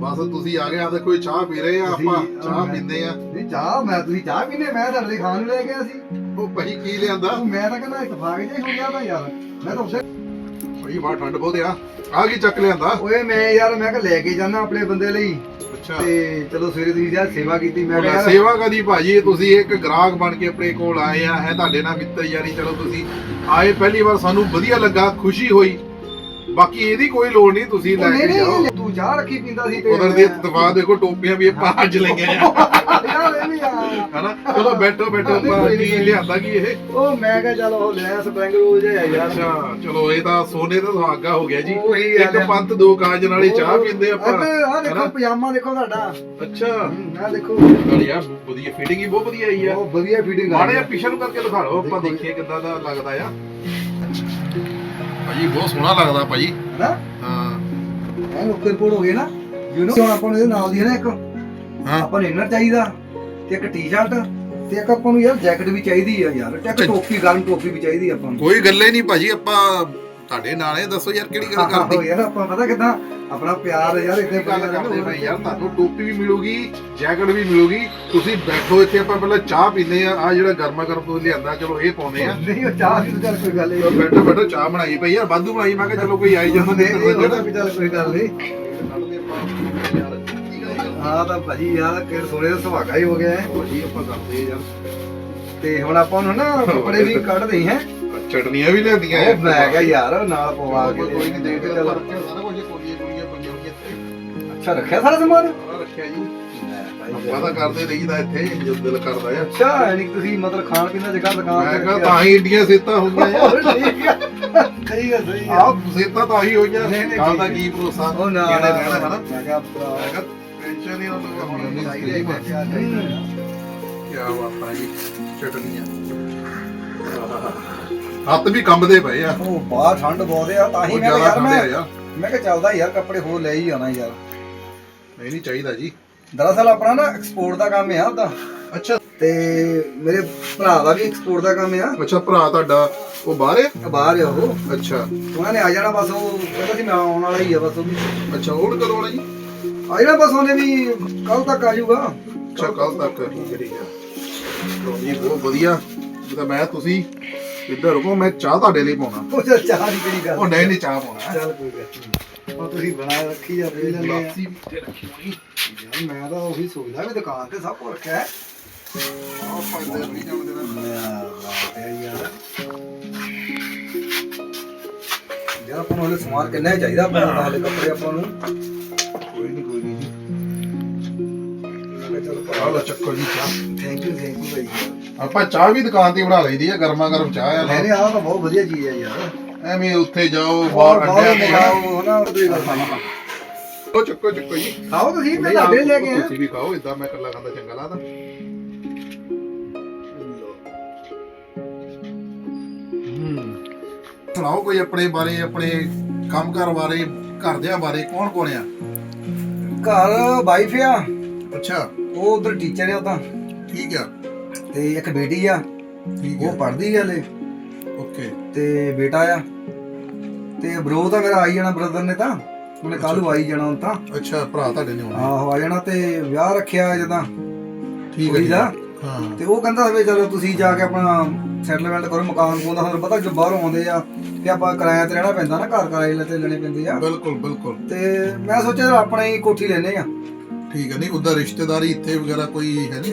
ਬਸ ਤੁਸੀਂ ਆ ਗਏ ਆ ਦੇਖੋ ਚਾਹ ਪੀ ਰਹੇ ਆ ਆਪਾਂ। ਤੁਸੀਂ- ਚਾਹ ਮੈਂ- ਪੀਂਦੇ ਆ। ਨਹੀਂ ਚਾਹ ਮੈਂ ਤੁਸੀਂ ਚਾਹ ਪੀਨੇ ਮੈਂ ਤੁਹਾਡੇ ਲਈ ਖਾਣ ਨੂੰ ਲੈ ਗਿਆ ਸੀ। ਉਹ ਭਾਈ ਕੀ ਲਿਆਂਦਾ? ਉਹ ਮੈਂ ਤਾਂ ਕਹਿੰਦਾ ਇਤਫਾਕ ਜਿਹਾ ਹੀ ਹੋ ਗਿਆ ਤਾਂ ਯਾਰ। ਮੈਂ ਤਾਂ ਉਸੇ ਭਾਈ ਬਾਹਰ ਠੰਡ ਬਹੁਤ ਆ। ਆ ਕੀ ਚੱਕ ਲਿਆਂਦਾ? ਓਏ ਮੈਂ ਯਾਰ ਮੈਂ ਕਿ ਲੈ ਕੇ ਜਾਣਾ ਆਪਣੇ ਬੰਦੇ ਲਈ। ਅੱਛਾ। ਤੇ ਚਲੋ ਸਵੇਰੇ ਤੁਸੀਂ ਯਾਰ ਸੇਵਾ ਕੀਤੀ ਮੈਂ ਕਿਹਾ ਯਾਰ ਸੇਵਾ ਕਦੀ ਭਾਜੀ? ਤੁਸੀਂ ਇੱਕ ਗ੍ਰਾਹਕ ਬਣ ਕੇ ਆਪਣੇ ਕੋਲ ਆਏ ਆ ਹੈ ਤੁਹਾਡੇ ਨਾਲ ਮਿੱਤਰ ਯਾਰੀ ਚਲੋ ਤੁਸੀਂ ਆਏ। ਪਹਿਲੀ ਵਾਰ ਸਾਨੂੰ ਵਧੀਆ ਲੱਗਾ ਖੁਸ਼ੀ ਹੋਈ। ਬਾਕੀ ਇਹਦੀ ਕੋਈ ਲੋੜ ਨਹੀਂ ਤੁਸੀਂ ਲੈ ਕੇ ਜਾਓ। ਚਾਹ ਰੱਖੀ ਪੀਂਦਾ ਸੀ ਉਧਰ ਦੀ ਇਤਫਾਕ ਦੇਖੋ ਟੋਪੀਆਂ ਵੀ ਆਪਾਂ ਅੱਜ ਲਈਆਂ ਆ ਯਾਰ ਇਹ ਵੀ ਆ। ਹਨਾ? ਚਲੋ ਬੈਠੋ ਬੈਠੋ ਆਪਾਂ ਕੀ ਲਿਆਂਦਾ ਕੀ ਇਹ? ਉਹ ਮੈਂ ਕਿਹਾ ਚਲ ਉਹ ਲੈ ਸਪਰਿੰਗ ਰੋਲ ਜਿਹਾ ਯਾਰ। ਅੱਛਾ ਚਲੋ ਇਹ ਤਾਂ ਸੋਨੇ ਦਾ ਸੁਹਾਗਾ ਹੋ ਗਿਆ ਜੀ। ਇੱਕ ਆ। ਪੰਥ ਦੋ ਕਾਜ ਨਾਲੇ ਚਾਹ ਪੀਂਦੇ ਆਪਾਂ ਆ ਦੇਖੋ? ਪਜਾਮਾ ਦੇਖੋ ਤੁਹਾਡਾ। ਅੱਛਾ। ਆ ਦੇਖੋ। ਯਾਰ ਵਧੀਆ ਫਿਟਿੰਗ ਹੀ ਬਹੁਤ ਵਧੀਆ ਆਈ ਆ। ਉਹ ਵਧੀਆ ਫੀਡਿੰਗ ਮਾੜੇ ਜਿਹਾ ਪਿਛੇ ਨੂੰ ਕਰਕੇ ਦਿਖਾ ਲਓ ਆਪਾਂ ਦੇਖੋ। ਦੇਖੀਏ ਕਿੱਦਾਂ ਦਾ ਲੱਗਦਾ ਆ। ਭਾਜੀ ਬਹੁਤ ਸੋਹਣਾ ਲੱਗਦਾ ਭਾਜੀ। ਹਾਂ। ਐ ਲੋਕਲ ਰਿਪੋਰਟ ਹੋ ਗਈ ਨਾ ਯੂ نو ਆਪਾਂ ਨੂੰ ਇਹਦੇ ਨਾਲ ਦੀ ਹੈ ਨਾ ਇੱਕ ਹਾਂ ਆਪਾਂ ਨੂੰ ਇਨਰ ਚਾਹੀਦਾ ਤੇ ਇੱਕ ਟੀ-ਸ਼ਰਟ ਤੇ ਇੱਕ ਆਪਾਂ ਨੂੰ ਯਾਰ ਜੈਕਟ ਵੀ ਚਾਹੀਦੀ ਆ ਯਾਰ ਇੱਕ। ਟੋਪੀ ਗਰਮ ਟੋਪੀ ਵੀ ਚਾਹੀਦੀ ਆ ਆਪਾਂ ਨੂੰ ਕੋਈ ਗੱਲੇ ਨਹੀਂ ਭਾਜੀ ਆਪਾਂ ਤੁਹਾਡੇ ਨਾਲ ਹੈ ਦੱਸੋ ਯਾਰ ਕਿਹੜੀ ਗੱਲ ਆਹੋ ਕਰਦੀ? ਯਾਰ ਆਪਾਂ ਪਤਾ ਕਿਦਾਂ ਆਪਣਾ ਪਿਆਰ ਯਾਰ ਇੱਥੇ ਗੱਲ ਕਰਦੇ ਭਾਈ ਯਾਰ? ਤੁਹਾਨੂੰ ਟੋਪੀ ਵੀ ਮਿਲੂਗੀ ਜੈਕਟ ਵੀ ਮਿਲੂਗੀ ਤੁਸੀਂ ਬੈਠੋ ਇੱਥੇ ਆਪਾਂ ਪਹਿਲਾਂ ਚਾਹ ਪੀਂਦੇ ਆ ਆ ਜਿਹੜਾ ਗਰਮਾ ਗਰਮ ਤੁਸੀਂ ਲਿਆਂਦਾ ਚਲੋ ਇਹ ਪਾਉਂਦੇ ਆ ਨਹੀਂ ਉਹ ਚਾਹ ਦੀ ਤਾਂ ਚੱਲ ਕੋਈ ਗੱਲ ਨਹੀਂ। ਬੈਠੋ ਬੈਠੋ ਚਾਹ ਬਣਾਈ ਪਈ ਯਾਰ ਵਾਧੂ ਬਣਾਈ। ਮੈਂ ਕਿਹਾ ਚਲੋ ਕੋਈ ਆਈ ਜਾਂਦਾ ਨਹੀਂ ਉਹਦਾ ਵੀ ਚੱਲ ਕੋਈ ਗੱਲ ਨਹੀਂ। ਹਾਂ ਤਾਂ ਭਾਜੀ ਯਾਰ ਕਿ ਸੋਨੇ ਦਾ ਸੁਹਾਗਾ ਹੀ ਹੋ ਗਿਆ ਹੈ। ਜੀ ਆਪਾਂ ਕਰਦੇ ਯਾਰ। ਤੇ ਹੁਣ ਆਪਾਂ ਨੂੰ ਨਾ ਕੱਪੜੇ ਵੀ ਕੱਢਦੇ ਹੈ। ਚਟਨੀਆਂ ਵੀ ਲਿਆਂਦੀਆਂ ਉਹ ਮੈਂ ਕਿਹਾ ਯਾਰ ਨਾਲ ਪਵਾ ਕੇ ਕੋਈ ਨਹੀਂ ਦੇ ਕੇ ਚੱਲ। ਸਾਰਾ ਕੁਝ ਕੋਲੀਆਂ ਕੋਲੀਆਂ ਪਈਆਂ ਹੋਈਆਂ ਇੱਥੇ। ਅੱਛਾ ਰੱਖਿਆ ਸਾਰਾ ਸਮਾਨ? ਰੱਖਿਆ ਜੀ। ਆਪਾਂ ਤਾਂ ਕਰਦੇ ਰਹੀਦਾ ਇੱਥੇ ਜਦੋਂ ਦਿਲ ਕਰਦਾ ਆ। ਅੱਛਾ ਯਾਨੀ ਕਿ ਤੁਸੀਂ ਮਤਲਬ ਖਾਣ ਪੀਣ ਦਾ ਜਗ੍ਹਾ ਦੁਕਾਨ ਮੈਂ ਤੇ ਕਿਹਾ ਰੱਖਿਆ। ਤਾਂ ਹੀ ਇੰਡੀਆਂ ਸੇਤਾਂ ਹੁੰਦੀਆਂ ਆ। ਹੋਰ ਠੀਕ ਆ। ਸਹੀ ਆ ਸਹੀ ਆ। ਆਹ ਸੇਤਾਂ ਤਾਂ ਹੀ ਹੋਈਆਂ। ਨਹੀਂ, ਨਹੀਂ, ਕੱਲ ਦਾ ਠੀਕ। ਕੀ ਭਰੋਸਾ? ਉਹ ਨਾ ਕਿਹੜੇ ਰਹਿਣਾ ਹਨਾ ਮੈਂ ਕਿਹਾ ਭਰਾ। ਮੈਂ ਕਿਹਾ ਟੈਨਸ਼ਨ ਨਹੀਂ ਉਹਨੂੰ ਹੁਣ ਨਹੀਂ ਚਾਹੀਦਾ ਚਾਹੀਦੀ ਹੀ ਕਿਆ ਚਾਹੀਦਾ ਕੀ ਬਾਤਾਂ ਜੀ ਚਟਨੀਆਂ। ਹੱਥ ਵੀ ਕੰਬਦੇ ਪਏ ਆ। ਉਹ ਬਾਹਰ ਠੰਡ ਬਹੁਤ ਆ ਤਾਂ ਹੀ ਮੈਂ ਕਿਹਾ ਜ਼ਿਆਦਾ ਯਾਰ ਠੰਡ ਮੈਂ ਯਾਰ ਮੈਂ ਕਿਹਾ ਚੱਲਦਾ ਯਾਰ ਕੱਪੜੇ ਹੋਰ ਲੈ ਹੀ ਆਉਣਾ ਯਾਰ। ਨਹੀਂ ਨਹੀਂ ਚਾਹੀਦਾ ਜੀ। ਦਰਅਸਲ ਆਪਣਾ ਨਾ ਐਕਸਪੋਰਟ ਦਾ ਕੰਮ ਆ ਉਹਦਾ ਅੱਛਾ। ਤੇ ਮੇਰੇ ਭਰਾ ਦਾ ਵੀ ਐਕਸਪੋਰਟ ਦਾ ਕੰਮ ਆ। ਅੱਛਾ ਭਰਾ ਤੁਹਾਡਾ ਉਹ ਬਾਹਰ ਹੈ? ਬਾਹਰ ਆ ਉਹ। ਅੱਛਾ। ਉਹਨਾਂ ਨੇ ਆ ਜਾਣਾ ਬਸ ਉਹ ਕਹਿੰਦਾ ਸੀ ਮੈਂ ਆਉਣ ਵਾਲਾ ਹੀ ਆ ਬਸ ਉਹ ਵੀ। ਅੱਛਾ ਉਹ ਕਦੋਂ ਆਉਣਾ ਜੀ? ਆ ਜਾਣਾ ਬਸ ਉਹਨੇ ਵੀ ਕੱਲ ਤੱਕ ਆ ਜਾਊਗਾ। ਅੱਛਾ ਕੱਲ ਤੱਕ ਠੀਕ ਹੈ ਠੀਕ ਹੈ। ਚਲੋ ਜੀ ਬਹੁਤ ਵਧੀਆ। ਜਿੱਦਾਂ ਮੈਂ ਤੁਸੀਂ ਇੱਧਰ ਰੁਕੋ ਮੈਂ ਚਾਹ ਤੁਹਾਡੇ ਲਈ ਪਾਉਣਾ। ਉਹ ਚੱਲ ਚਾਹ ਦੀ ਕਿਹੜੀ ਗੱਲ? ਉਹ ਨਹੀਂ ਨਹੀਂ ਚਾਹ ਪਾਉਣਾ। ਚੱਲ ਕੋਈ ਗੱਲ ਨਹੀਂ। ਉਹ ਤੁਸੀਂ ਬਣਾ ਰੱਖੀ ਜਾ ਵੇਖ ਲੈਂਦੇ ਆ। ਲਾਪਸੀ ਵੀ ਇੱਥੇ ਰੱਖੀ ਹੋਣੀ। ਯਾਰ ਮੈਂ ਤਾਂ ਉਹੀ ਸੋਚਦਾ ਵੀ ਦੁਕਾਨ ਤੇ ਸਭ ਕੁਝ ਰੱਖਿਆ ਹੈ। ਆਹ ਫਾਇਦੇ ਨਹੀਂ ਜਾਣ ਦੇਣਾ ਯਾਰ ਯਾਰ ਆਪਾਂ ਨੂੰ ਹਲੇ ਸਮਾਨ ਕਿੰਨਾ ਚਾਹੀਦਾ ਆਪਾਂ ਨੂੰ ਹਲੇ ਕੱਪੜੇ ਆਪਾਂ ਨੂੰ। ਕੋਈ ਨਹੀਂ ਕੋਈ ਨਹੀਂ ਜੀ। ਚਲੋ ਚੱਕੋ ਚਾਹ। ਥੈਂਕ ਯੂ ਥੈਂਕ ਯੂ ਭਾਈ ਆਪਾਂ ਚਾਹ ਵੀ ਦੁਕਾਨ ਤੇ ਬਣਾ ਲਈਦੀ ਆ ਗਰਮਾ ਗਰਮ ਚਾਹ ਆ। ਨਹੀਂ ਨਹੀਂ ਆਹ ਤਾਂ ਬਹੁਤ ਵਧੀਆ ਚੀਜ਼ ਹੈ ਯਾਰ। ਐਵੇਂ ਉੱਥੇ ਜਾਓ ਬਾਹਰ ਅੱਡਿਆਂ ਤੇ ਜਾਓ ਖਾਓ ਹਨਾ ਨਹੀਂ। ਉਹ ਚੱਕੋ ਚੱਕੋ ਜੀ। ਖਾਓ ਤੁਸੀਂ ਮੈਂ ਤੁਹਾਡੇ ਲੈ ਕੇ ਆਇਆ। ਤੁਸੀਂ ਵੀ ਖਾਓ ਇਦਾਂ ਮੈਂ ਇਕੱਲਾ ਖਾਂਦਾ ਚੰਗਾ ਲੱਗਦਾ। ਹੂੰ। ਸੁਣਾਓ ਕੋਈ ਆਪਣੇ ਬਾਰੇ ਆਪਣੇ ਕੰਮਕਾਰ ਬਾਰੇ ਘਰਦਿਆਂ ਬਾਰੇ ਕੌਣ ਕੌਣ ਆ? ਘਰ ਵਾਈਫ ਆ। ਅੱਛਾ। ਉਹ ਉਧਰ ਟੀਚਰ ਆ ਉਹ ਤਾਂ। ਠੀਕ ਆ। ਤੇ ਇੱਕ ਬੇਟੀ ਆ ਠੀਕ ਉਹ ਆ ਪੜ੍ਹਦੀ ਆ ਹਲੇ। ਓਕੇ। ਤੇ ਬੇਟਾ ਆ। ਤੇ ਬ్రో ਤਾਂ ਮੇਰਾ ਆਈ ਜਾਣਾ ਬ੍ਰਦਰ ਨੇ ਤਾਂ। ਉਹਨੇ ਕੱਲ ਨੂੰ ਆਈ ਜਾਣਾ ਹੁਣ ਤਾਂ। ਅੱਛਾ ਭਰਾ ਤੁਹਾਡੇ ਨੇ ਆਉਣਾ। ਆਹੋ ਆ ਜਾਣਾ ਤੇ ਵਿਆਹ ਰੱਖਿਆ ਜਦਾਂ ਠੀਕ ਕੁੜੀ ਦਾ। ਹਾਂ। ਤੇ ਉਹ ਕਹਿੰਦਾ ਵੀ ਚਲੋ ਤੁਸੀਂ ਜਾ ਕੇ ਆਪਣਾ ਸੈਟਲਮੈਂਟ ਕਰੋ ਮਕਾਨ ਕੋਲ ਦਾ ਤੁਹਾਨੂੰ ਪਤਾ ਜੋ ਬਾਹਰੋਂ ਆਉਂਦੇ ਆ ਤੇ ਆਪਾਂ ਕਿਰਾਇਆ ਤੇ ਰਹਿਣਾ ਪੈਂਦਾ ਨਾ ਘਰ ਕਿਰਾਏ ਲੈ ਤੇ ਲੈਣੇ ਪੈਂਦੇ ਆ। ਬਿਲਕੁਲ ਬਿਲਕੁਲ। ਤੇ ਮੈਂ ਸੋਚਿਆ ਚਲੋ ਆਪਣਾ ਹੀ ਕੋਠੀ ਲੈਨੇ ਆ। ਠੀਕ ਹੈ ਨਹੀਂ ਉਹਦਾ ਰਿਸ਼ਤੇਦਾਰੀ ਇੱਥੇ ਵਗੈਰਾ ਕੋਈ ਹੈ ਨਹੀਂ?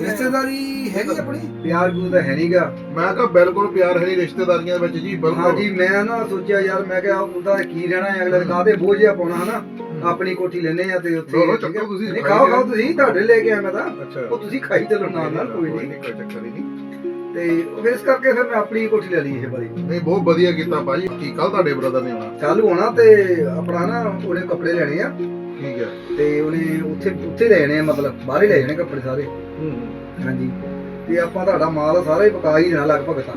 ਰਿਸ਼ਤੇਦਾਰੀ ਹੈਗੀ ਆਪਣੀ? ਪਿਆਰ ਗੁਰੂ ਤਾਂ ਹੈ ਨਹੀਂਗਾ। ਮੈਂ ਕਿਹਾ ਬਿਲਕੁਲ ਪਿਆਰ ਹੈ ਨਹੀਂ ਰਿਸ਼ਤੇਦਾਰੀਆਂ ਵਿੱਚ ਜੀ ਬਿਲਕੁਲ। ਹਾਂਜੀ ਮੈਂ ਨਾ ਸੋਚਿਆ ਯਾਰ ਮੈਂ ਕਿਹਾ ਉਹਦਾ ਕੀ ਰਹਿਣਾ ਹੈ ਅਗਲੇ ਕਾਹਦੇ ਬੋਝ ਜਿਹਾ ਪਾਉਣਾ ਹਨਾ? ਆਪਣੀ ਕੋਠੀ ਲੈਨੇ ਆ ਤੇ ਉੱਥੇ ਹੈ? ਚੱਕੋ ਤੁਸੀਂ, ਨਹੀਂ, ਖਾਓ। ਖਾਓ ਤੁਸੀਂ ਤੁਹਾਡੇ ਲੈ ਕੇ ਆਇਆ ਮੈਂ ਤਾਂ। ਅੱਛਾ। ਉਹ ਤੁਸੀਂ ਖਾਈ ਚੱਲੋ ਨਾਲ ਨਾਲ ਕੋਈ ਨਹੀਂ। ਕੋਈ ਚੱਕਰ ਹੀ ਨਹੀਂ ਤੇ ਉਹ ਫਿਰ ਇਸ ਕਰਕੇ ਫਿਰ ਮੈਂ ਆਪਣੀ ਕੋਠੀ ਲੈ ਲਈ ਇਹ ਵਾਰੀ। ਨਹੀਂ ਬਹੁਤ ਵਧੀਆ ਕੀਤਾ ਭਾਜੀ। ਕੀ ਕੱਲ ਤੁਹਾਡੇ ਬ੍ਰਦਰ ਨੇ ਆਉਣਾ। ਚਾਲੂ ਹੋਣਾ ਤੇ ਆਪਣਾ ਨਾ ਉਹਨੇ ਕੱਪੜੇ ਲੈਣੇ ਆ। ਠੀਕ ਹੈ ਤੇ ਉਹਨੇ ਉੱਥੇ ਉੱਥੇ ਲੈਣੇ ਆ ਮਤਲਬ ਬਾਹਰ ਹੀ ਲੈ ਜਾਣੇ ਕੱਪੜੇ ਸਾਰੇ। ਹੂੰ। ਹਾਂਜੀ। ਤੇ ਆਪਾਂ ਤੁਹਾਡਾ ਮਾਲ ਸਾਰਾ ਹੀ ਪਕਾ ਹੀ ਦੇਣਾ ਲਗਭਗ ਤਾਂ।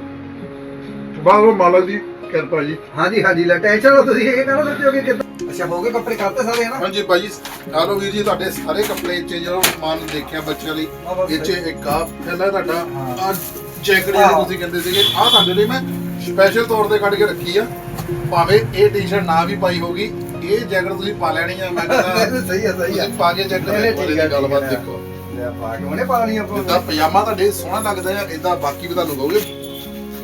ਬਾਹਰੋਂ ਮਾਲਕ ਦੀ ਕਿਰਪਾ ਜੀ। ਹਾਂਜੀ ਹਾਂਜੀ। ਲੈ ਟੈਨਸ਼ਨ ਲਓ ਤੁਸੀਂ ਇਹ ਕਹਿੰਦਾ ਸੋਚੋ ਕਿ ਕਿੱਦਾਂ। ਅੱਛਾ ਹੋ ਗਏ ਕੱਪੜੇ ਕਰਤੇ ਸਾਰੇ ਹਨਾ? ਹਾਂਜੀ ਭਾਜੀ ਆ ਲਓ ਵੀਰ ਜੀ ਤੁਹਾਡੇ ਸਾਰੇ ਕੱਪੜੇ ਚ ਜੋ ਸਮਾਨ ਦੇਖਿਆ ਬੱਚਿਆਂ ਲਈ ਆਹ ਬਸ ਇਹ ਚ ਇੱਕ ਆ ਪਹਿਲਾਂ ਤੁਹਾਡਾ ਹਾਂ। ਆ ਜੈਕਟ ਜਿਹੜੀ ਆਹੋ। ਤੁਸੀਂ ਕਹਿੰਦੇ ਸੀਗੇ ਆ ਤੁਹਾਡੇ ਲਈ ਮੈਂ ਸਪੈਸ਼ਲ ਤੌਰ ਤੇ ਕੱਢ ਕੇ ਰੱਖੀ ਆ। ਭਾਵੇਂ ਇਹ ਟੀ-ਸ਼ਰਟ ਨਾ ਵੀ ਪਾਈ ਹੋਗੀ ਇਹ ਜੈਕਟ ਤੁਸੀਂ ਪਾ ਲੈਣੀ ਆ? ਮੈਂ ਕਹਿੰਦਾ ਸਹੀ ਹੈ ਸਹੀ ਤੁਸੀਂ ਪਾ ਕੇ ਚੈੱਕ ਨਹੀਂ, ਠੀਕ ਇਹਦੀ ਗੱਲਬਾਤ। ਦੇਖੋ। ਲੈ ਪਾ ਕੇ ਉਹਨੇ ਪਾ ਲਈ ਆਪਾਂ। ਜਿੱਦਾਂ ਪਜਾਮਾ ਤੁਹਾਡੇ ਸੋਹਣਾ ਲੱਗਦਾ ਆ ਇਦਾਂ ਬਾਕੀ ਵੀ ਤੁਹਾਨੂੰ ਕਹੋਗੇ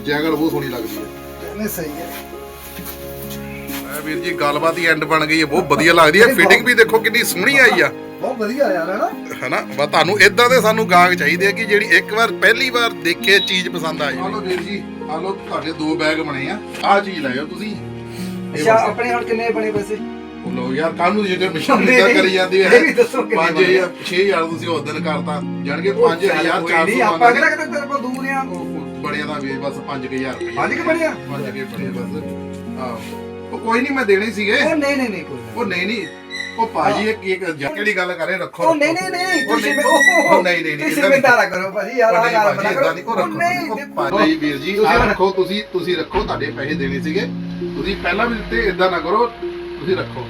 ਜੈਕਟ ਬਹੁਤ ਸੋਹਣੀ ਲੱਗਦੀ ਹੈ ਨਹੀਂ ਸਹੀ ਹੈ ਵੀਰ ਜੀ ਗੱਲਬਾਤ ਹੀ ਐਂਡ ਬਣ ਗਈ ਹੈ ਬਹੁਤ ਵਧੀਆ ਲੱਗਦੀ ਹੈ ਫਿਟਿੰਗ ਵੀ ਦੇਖੋ ਕਿੰਨੀ ਸੋਹਣੀ ਆਈ ਆ। ਬਹੁਤ ਵਧੀਆ ਯਾਰ ਹਨਾ? ਹਨਾ? ਬਸ ਤੁਹਾਨੂੰ ਇਦਾਂ ਦੇ ਸਾਨੂੰ ਗਾਹਕ ਚਾਹੀਦੇ ਆ ਕਿ ਜਿਹੜੀ ਇੱਕ ਵਾਰ ਪਹਿਲੀ ਵਾਰ ਦੇਖੇ ਚੀਜ਼ ਪਸੰਦ ਆ ਜਾਏ ਹਲੋ ਵੀਰ ਜੀ ਹਲੋ ਤੁਹਾਡੇ ਦੋ ਬੈਗ ਬਣੇ ਆ। ਆਹ ਚੀਜ਼ ਲੈ ਜਾਓ ਤੁਸੀਂ। ਅੱਛਾ ਆਪਣੇ ਹੁਣ ਕਿੰਨੇ ਬਣੇ ਪੈਸੇ? ਉਹ ਲੋ ਯਾਰ ਕੱਲ ਨੂੰ ਜਿਹੜੇ ਮਿਸ਼ਨ ਨਹੀਂ, ਕਰੀ ਜਾਂਦੀ ਹੈ। ਇਹ ਵੀ ਦੱਸੋ ਕਿੰਨੇ 5000 6000 ਤੁਸੀਂ ਉਸ ਦਿਨ ਕਰਤਾ। ਜਾਣ ਕੇ 5400 ਨਹੀਂ ਆਪਾਂ ਕਿਹੜਾ ਕਿਤੇ ਤੇਰੇ ਕੋਲ ਦੂਰ ਆ। ਬੜਿਆ ਦਾ ਵੀ ਬਸ 5000 ਰੁਪਏ ਪੰਜ ਕਿ ਬਣਿਆ ਪੰਜ ਕੇ ਬਣੇ ਬਸ। ਹਾਂ ਉਹ ਕੋਈ ਨਹੀਂ ਮੈਂ ਦੇਣੇ ਸੀਗੇ। ਉਹ ਨਹੀਂ ਨਹੀਂ ਨਹੀਂ ਕੋਈ ਉਹ ਨਹੀਂ ਨਹੀਂ। ਉਹ ਭਾਜੀ ਇੱਕ ਇੱਕ ਕਿਹੜੀ ਗੱਲ ਕਰੇ ਰੱਖੋ ਉਹ ਨਹੀਂ ਨਹੀਂ ਨਹੀਂ ਉਹ ਤੁਸੀਂ ਨਹੀਂ, ਉਹ ਉਹ ਨਹੀਂ, ਨਹੀਂ, ਨਹੀਂ, ਤੁਸੀਂ। ਮਿੰਟਾਰਾ ਕਰੋ ਭਾਜੀ ਯਾਰ ਉਹ ਆ ਗੱਲ ਬਣਾ ਕਰੋ। ਕੋ ਉਹ ਨਹੀਂ। ਭਾਜੀ ਵੀਰ ਜੀ ਆਹ। ਰੱਖੋ ਤੁਸੀਂ ਤੁਸੀਂ ਰੱਖੋ ਤੁਹਾਡੇ ਪੈਸੇ ਦੇਣੇ ਸੀਗੇ। ਤੁਸੀਂ ਪਹਿਲਾਂ ਵੀ ਦਿੱਤੇ ਇਦਾਂ ਨਾ ਕਰੋ, ਤੁਸੀਂ ਰੱਖੋ।